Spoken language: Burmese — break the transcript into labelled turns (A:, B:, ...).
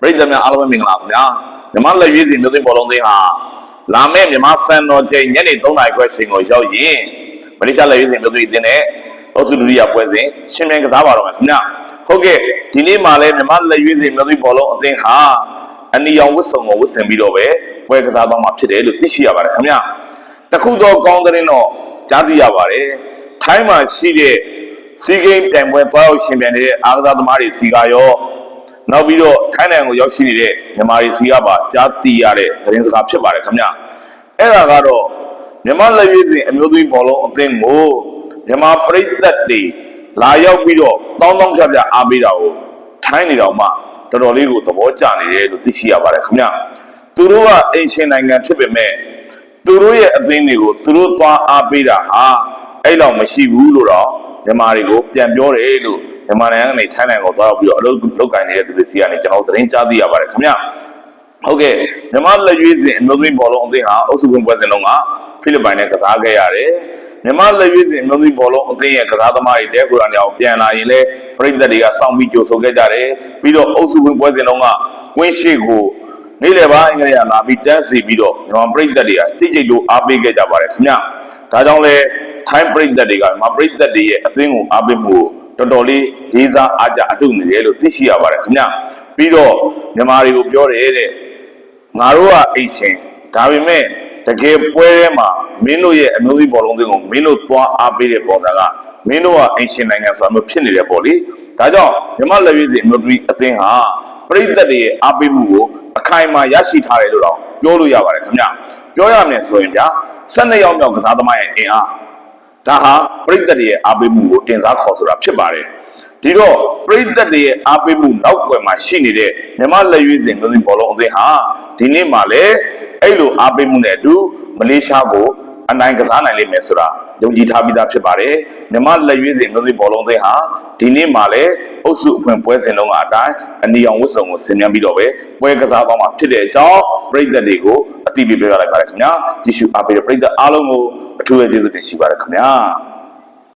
A: ပရိသတ်များအားလုံးပဲမင်္ဂလာပါခင်ဗျာမြမလက်ရွေးစီမြို့သိမ်းဘောလုံးသိန်းဟာလာမယ့်မြမစံတော်ချိန်ညနေ3:00နာရီခွဲချိန်ကိုရောက်ရင်မလေးရှားလက်ရွေးစီမြို့သိမ်းအသင်းနဲ့အုပ်စုဒုတိယပွဲစဉ်ရှင်မြန်ကစားပါတော့မယ်ခင်ဗျာဟုတ်ကဲ့ဒီနေ့မှလည်းမြမလက်ရွေးစီမြို့သိမ်းဘောလုံးအသင်းဟာအနီရောင်ဝတ်စုံကိုဝတ်ဆင်ပြီးတော့ပဲပွဲကစားသွားမှာဖြစ်တယ်လို့သိရှိရပါတယ်ခင်ဗျာတခုတော့ကောင်းတဲ့တော့ကြားသိရပါတယ်ထိုင်းမှာရှိတဲ့စီဂိမ်းပြိုင်ပွဲပွဲအောင်ရှင်ပြိုင်နေတဲ့အားကစားသမားတွေစီကရော နောက်ပြီးတော့ထိုင်းနိုင်ငံကိုရောက်ရှိနေတဲ့မြန်မာပြည်စီကပါကြားသိရတဲ့သတင်းစကားဖြစ်ပါတယ်ခင်ဗျအဲ့ဒါကတော့မြန်မာလက်ရွေးစင်အမျိုးသမီးဘောလုံးအသင်းကိုမြန်မာပြည်သက်တွေလာရောက်ပြီးတော့တောင်းတောင်းဖြတ်ဖြတ်အားပေးတာကိုထိုင်းနေတော့မှတော်တော်လေးကိုသဘောကျနေတယ်လို့သိရှိရပါတယ်ခင်ဗျသူတို့ကအိမ်ရှင်နိုင်ငံဖြစ်ပေမဲ့သူတို့ရဲ့အသင်းတွေကိုသူတို့သွားအားပေးတာဟာအဲ့လောက်မရှိဘူးလို့တော့မြန်မာတွေကိုပြန်ပြောတယ်လို့ မြန်မာနိုင်ငံကနေထိုင်းနိုင်ငံကိုသွားရောက်ပြီးတော့အလုပ်လုပ်ကိုင်နေတဲ့သူတွေစီကနေကျွန်တော်တို့သတင်းကြားသိရပါတယ်ခင်ဗျဟုတ်ကဲ့မြန်မာလက်ရွေးစင်အမျိုးသမီးဘောလုံးအသင်းဟာအုပ်စုဝင်ပွဲစဉ်လုံးကဖိလစ်ပိုင်နဲ့ကစားခဲ့ရတယ်မြန်မာလက်ရွေးစင်အမျိုးသမီးဘောလုံးအသင်းရဲ့ကစားသမားတွေတဲခိုရံအောင်ပြန်လာရင်လည်းပြည်သက်တွေကစောင့်ပြီးကြိုဆိုခဲ့ကြတယ်ပြီးတော့အုပ်စုဝင်ပွဲစဉ်လုံးကကွင်းရှိကိုနေ့လယ်ပိုင်းကလေးကလာပြီးတန်းစီပြီးတော့မြန်မာပြည်သက်တွေကကြိတ်ကြိတ်လို့အားပေးခဲ့ကြပါတယ်ခင်ဗျဒါကြောင့်လဲထိုင်းပြည်သက်တွေကမြန်မာပြည်သက်တွေရဲ့အသင်းကိုအားပေးမှုကို တော်တော်လေးလေးစားအားကြအတုနေတယ်လို့သိရှိရပါတယ်ခင်ဗျပြီးတော့မြန်မာတွေကိုပြောတယ်တဲ့ငါတို့ကအိတ်ရှင်ဒါပေမဲ့တကယ်ပွဲထဲမှာမင်းတို့ရဲ့အမျိုးသမီးဘောလုံးတွေကိုမင်းတို့သွားအားပေးတဲ့ပေါ်တာကမင်းတို့ကအိတ်ရှင်နိုင်ငံဆိုတာမျိုးဖြစ်နေတယ်ပေါ့လေဒါကြောင့်မြန်မာလက်ရွေးစီအမျိုးသမီးအသင်းဟာပြည်သက်တွေရဲ့အားပေးမှုကိုအခိုင်အမာရရှိထားတယ်လို့တော့ပြောလို့ရပါတယ်ခင်ဗျပြောရမယ်ဆိုရင်ဗျာ12ရောက်မြောက်ကစားသမားရဲ့အင်အား ဒါဟာပြိတ္တတွေရဲ့အားပေးမှုကိုတင်စားခေါ်ဆိုတာဖြစ်ပါတယ်ဒီတော့ပြိတ္တတွေရဲ့အားပေးမှုနောက်ွယ်မှာရှိနေတဲ့မြမလက်ရွေးစင်မျိုးစင်ဘောလုံးအသင်းဟာဒီနေ့မှလည်းအဲ့လိုအားပေးမှုနဲ့အတူမလေးရှားကို အနိုင်ကစားနိုင်လိမ့်မယ်ဆိုတာယုံကြည်ထားပြီးသားဖြစ်ပါတယ်မြမလက်ရွေးစင်မျိုးစင်ဘောလုံးအသင်းဟာဒီနေ့မှလည်းအုပ်စုအဖွင့်ပွဲစဉ်လုံးကအတိုင်းအနီအောင်ဝတ်စုံကိုဆင်မြန်းပြီးတော့ပဲပွဲကစားသွားမှာဖြစ်တဲ့အကြောင်းပြိတ္တတွေကိုအတိအပြပြလိုက်ပါတယ်ခင်ဗျာကြည့်ရှုအားပေးတဲ့ပြိတ္တအားလုံးကိုအထူးပဲကျေးဇူးတင်ရှိပါတယ်ခင်ဗျာ